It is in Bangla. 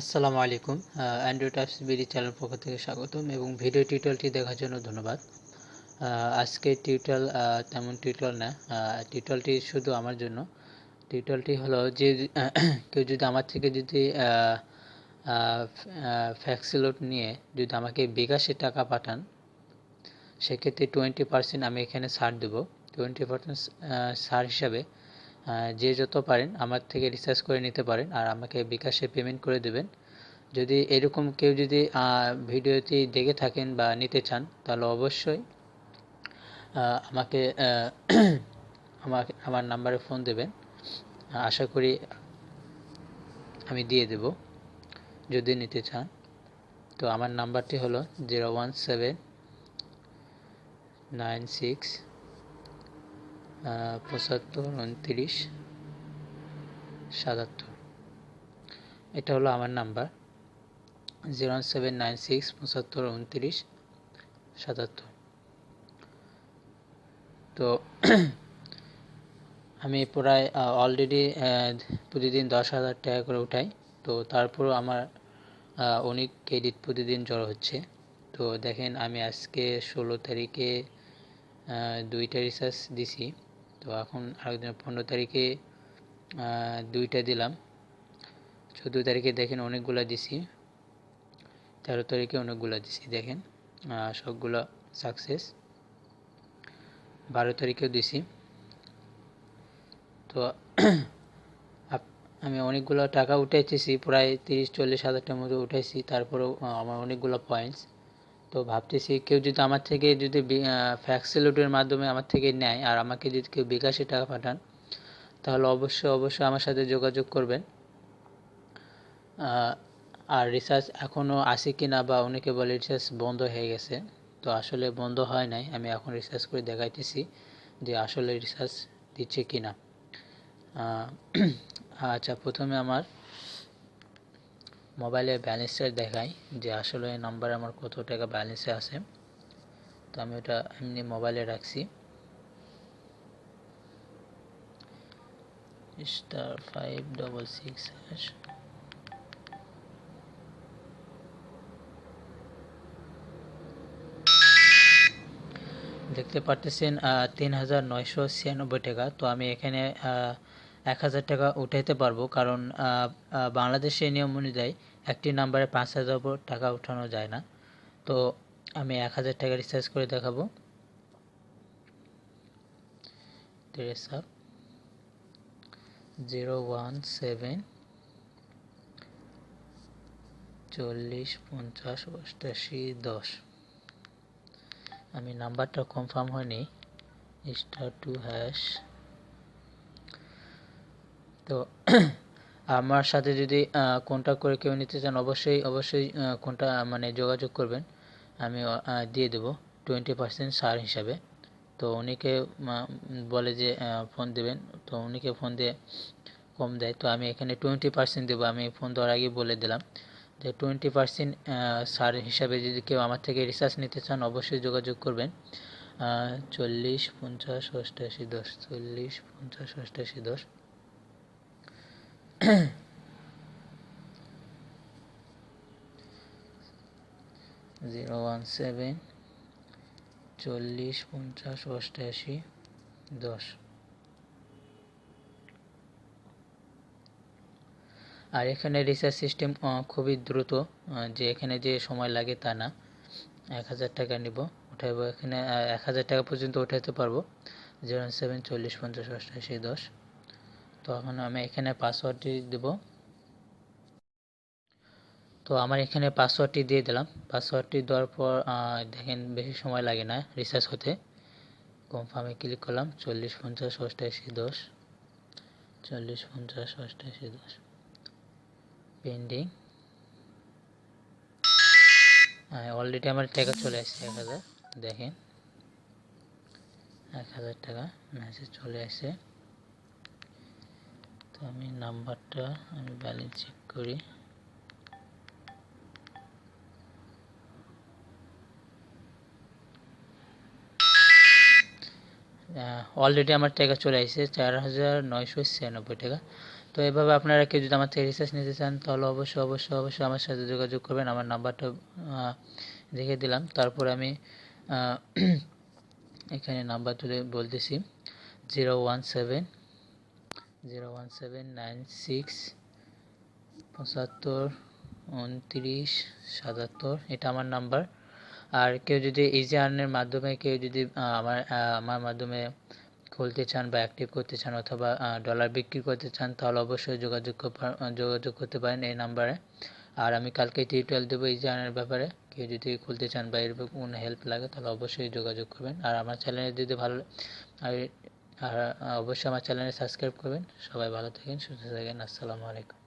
আসসালামু আলাইকুম অ্যান্ড্রয়েড অ্যাপস বিডি চ্যানেল পক্ষ থেকে স্বাগতম এবং ভিডিও টিউটোরিয়ালটি দেখার জন্য ধন্যবাদ। আজকে টিউটোরিয়াল তেমন টিউটোরিয়াল না টিউটোরিয়ালটি শুধু আমার জন্য। টিউটোরিয়ালটি হলো যে, কেউ যদি আমার থেকে যদি ফ্যাক্সিলোড নিয়ে যদি আমাকে বিকাশে টাকা পাঠান, সেক্ষেত্রে টোয়েন্টি পার্সেন্ট আমি এখানে ছাড় দেবো। টোয়েন্টি পার্সেন্ট ছাড় হিসাবে যে যত পারেন আমার থেকে রিচার্জ করে নিতে পারেন আর আমাকে বিকাশে পেমেন্ট করে দেবেন। যদি এরকম কেউ যদি ভিডিওটি দেখে থাকেন বা নিতে চান, তাহলে অবশ্যই আমাকে আমাকে আমার নাম্বারে ফোন দেবেন। আশা করি আমি দিয়ে দেব, যদি নিতে চান। তো আমার নাম্বারটি হলো zero one seven nine six পঁচাত্তর, উনত্রিশ, সাতাত্তর। এটা হলো আমার number. Zero seven nine six, পঁচাত্তর, উনত্রিশ, সাতাত্তর। তো আমি প্রায় অলরেডি প্রতিদিন দশ হাজার টাকা করে উঠাই। তো তারপরও আমার অনেক ক্রেডিট প্রতিদিন জড়ো হচ্ছে। তো দেখেন, আমি আজকে ষোলো তারিখে দুইটা রিচার্জ দিছি। তো এখন আরেকদিন পনেরো তারিখে দুইটা দিলাম। চোদ্দ তারিখে দেখেন অনেকগুলা দিছি। তেরো তারিখে অনেকগুলা দিছি, দেখেন। সবগুলো সাকসেস বারো তারিখেও দিছি। তো আমি অনেকগুলো টাকা উঠাইতেছি, প্রায় তিরিশ, চল্লিশ হাজার টাকার মতো উঠাইছি। তারপরেও আমার অনেকগুলো পয়েন্টস তো ভাবতেছি কেউ যদি আমার থেকে যদি ফ্যাক্সিলোডের মাধ্যমে আমার থেকে নেয় আর আমাকে যদি কেউ বিকাশে টাকা পাঠান, তাহলে অবশ্যই অবশ্যই আমার সাথে যোগাযোগ করবেন। আর রিচার্জ এখনও আসে কি না বা অনেকে বলে রিচার্জ বন্ধ হয়ে গেছে, তো আসলে বন্ধ হয় নাই, আমি এখন রিচার্জ করে দেখাইতেছি যে আসলে রিচার্জ দিচ্ছে কি না আচ্ছা প্রথমে আমার মোবাইলে ব্যালেন্সটা দেখাই যে আসলে এই নাম্বারে আমার কত টাকা ব্যালেন্সে আছে। তো আমি ওটা এমনি মোবাইলে রাখছি। Star five double six hash দেখতে পারতেছেন তিন হাজার নয়শো ছিয়ানব্বই টাকা। তো আমি এখানে এক হাজার টাকা উঠাইতে পারব। কারণ বাংলাদেশের নিয়ম অনুযায়ী একটি নাম্বারে পাঁচ হাজার টাকা উঠানো যায় না। তো আমি এক হাজার টাকা রিচার্জ করে দেখাবো। জিরো ওয়ান সেভেন চল্লিশ, পঞ্চাশ, অষ্টাশি, দশ। আমি নাম্বারটা কনফার্ম হয়নি। স্টার টু হ্যাশ তো আমার সাথে যদি কন্ট্যাক্ট করে কেউ নিতে চান অবশ্যই অবশ্যই কোনটা মানে যোগাযোগ করবেন। আমি দিয়ে দেবো টোয়েন্টি পার্সেন্ট ছাড় হিসাবে। তো আহ, বলে যে ফোন দেবেন। তো অনেকে ফোন দিয়ে কম দেয়। তো আমি এখানে টোয়েন্টি পার্সেন্ট দেবো। আমি ফোন দেওয়ার আগে বলে দিলাম যে টোয়েন্টি পার্সেন্ট সার হিসাবে যদি কেউ আমার থেকে রিচার্জ নিতে চান অবশ্যই যোগাযোগ করবেন। চল্লিশ পঞ্চাশ অষ্টাশি দশ চল্লিশ পঞ্চাশ অষ্টাশি দশ। জিরো ওয়ান সেভেন চল্লিশ, পঞ্চাশ, অষ্টাশি, দশ। আর এখানে রিচার্জ সিস্টেম খুবই দ্রুত যে এখানে যে সময় লাগে তা না। এক হাজার টাকা নিব, উঠাইবো এখানে এক হাজার টাকা পর্যন্ত উঠাইতে পারব। জিরো সেভেন চল্লিশ, পঞ্চাশ, অষ্টাশি, দশ। তো এখন আমি এখানে পাসওয়ার্ডটি দেব। তো আমার এখানে পাসওয়ার্ডটি দিয়ে দিলাম। পাসওয়ার্ডটি দেওয়ার পর দেখেন বেশি সময় লাগে না রিচার্জ হতে। কনফার্মে ক্লিক করলাম, চল্লিশ পঞ্চাশ অষ্টাশি দশ, চল্লিশ পঞ্চাশ অষ্টাশি দশ। পেন্ডিং অলরেডি আমার টাকা চলে আসছে এক হাজার, দেখেন। এক হাজার টাকা মেসেজ চলে আসছে। আমি নাম্বারটা আমি ব্যালেন্স চেক করি। অলরেডি আমার টাকা চলে আসছে চার হাজার নয়শো ছিয়ানব্বই টাকা। তো এভাবে আপনারা কেউ যদি আমার থেকে রিসার্চ নিতে চান, তাহলে অবশ্যই অবশ্যই অবশ্যই আমার সাথে যোগাযোগ করবেন। আমার নাম্বারটা রেখে দিলাম। তারপর আমি এখানে নাম্বার তুলে বলতেছি। Zero one seven zero one seven nine six পঁচাত্তর, উনত্রিশ, সাতাত্তর, এটা আমার নাম্বার। আর কেউ যদি ইজি আর্নের মাধ্যমে কেউ যদি আমার আমার মাধ্যমে খুলতে চান বা অ্যাক্টিভ করতে চান অথবা ডলার বিক্রি করতে চান, তাহলে অবশ্যই যোগাযোগ যোগাযোগ করতে পারেন এই নাম্বারে। আর আমি কালকে টিউটোরিয়াল দেবো ইজি আর্নের ব্যাপারে। কেউ যদি খুলতে চান বা এরকম কোনো হেল্প লাগে, তাহলে অবশ্যই যোগাযোগ করবেন। আর আমার চ্যানেলে যদি ভালো, আর আর অবশ্যই আমার চ্যানেলে সাবস্ক্রাইব করবেন। সবাই ভালো থাকেন সুস্থ থাকেন। আসসালামু আলাইকুম।